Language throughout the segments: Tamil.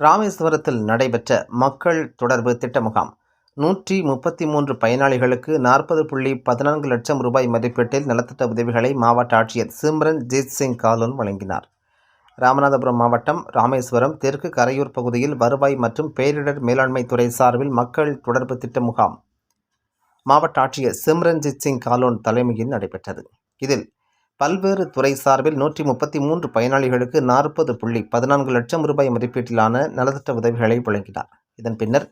ராமேஸ்வரத்தில் நடைபெற்ற மக்கள் தொடர்பு திட்ட முகாம் நூற்றி முப்பத்தி மூன்று பயனாளிகளுக்கு நாற்பது புள்ளி பதினான்கு லட்சம் ரூபாய் மதிப்பீட்டில் நலத்திட்ட உதவிகளை மாவட்ட ஆட்சியர் சிம்ரன் ஜீத் சிங் காலோன் வழங்கினார். ராமநாதபுரம் மாவட்டம் ராமேஸ்வரம் தெற்கு கரையூர் பகுதியில் வருவாய் மற்றும் பேரிடர் மேலாண்மை துறை சார்பில் மக்கள் தொடர்பு திட்ட முகாம் மாவட்ட ஆட்சியர் சிம்ரன்ஜித் சிங் காலோன் தலைமையில் நடைபெற்றது. இதில் பல்வேறு துறை சார்பில் நூற்றி முப்பத்தி மூன்று பயனாளிகளுக்கு நாற்பது புள்ளி பதினான்கு லட்சம் ரூபாய் மதிப்பீட்டிலான நலத்திட்ட உதவிகளை வழங்கினார். இதன் பின்னர்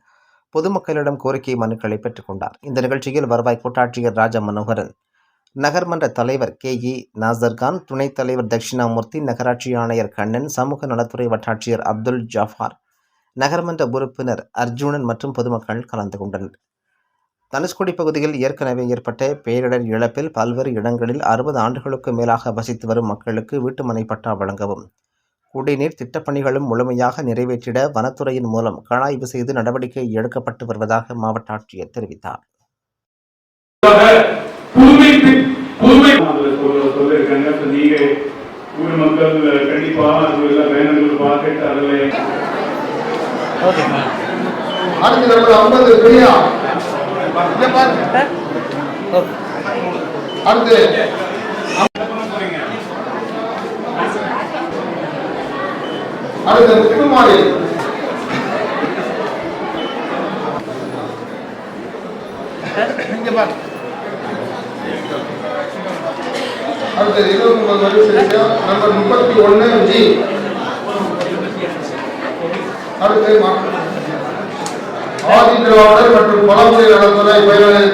பொதுமக்களிடம் கோரிக்கை மனுக்களை பெற்றுக்கொண்டார் இந்த நிகழ்ச்சியில் வருவாய் கோட்டாட்சியர் ராஜா மனோகரன் நகர்மன்ற தலைவர் கே இ நாசர்கான் துணைத் தலைவர் தட்சிணாமூர்த்தி நகராட்சி ஆணையர் கண்ணன் சமூக நலத்துறை வட்டாட்சியர் அப்துல் ஜாஃபார் நகர்மன்ற உறுப்பினர் அர்ஜுனன் மற்றும் பொதுமக்கள் கலந்து கொண்டனர். தனுஷ்கோடி பகுதியில் ஏற்கனவே ஏற்பட்ட பேரிடர் இழப்பில் பல்வேறு இடங்களில் அறுபது ஆண்டுகளுக்கு மேலாக வசித்து வரும் மக்களுக்கு வீட்டுமனை பட்டா வழங்கவும். குடிநீர் திட்டப்பணிகளும் முழுமையாக நிறைவேற்றிட வனத்துறையின் மூலம் கணாய்வு செய்து நடவடிக்கை எடுக்கப்பட்டு வருவதாக மாவட்ட ஆட்சியர் தெரிவித்தார். புதுமை தி- அதுல அடுத்து ஐம்பது அடுத்து அடுத்து முத்துக்குமாரி அடுத்து இருபத்தி ஒன்பது நம்பர் முப்பத்தி ஒன்னு ஜி. அடுத்து மா- மற்றும் பழமொழி நலத்துறை பயனாளி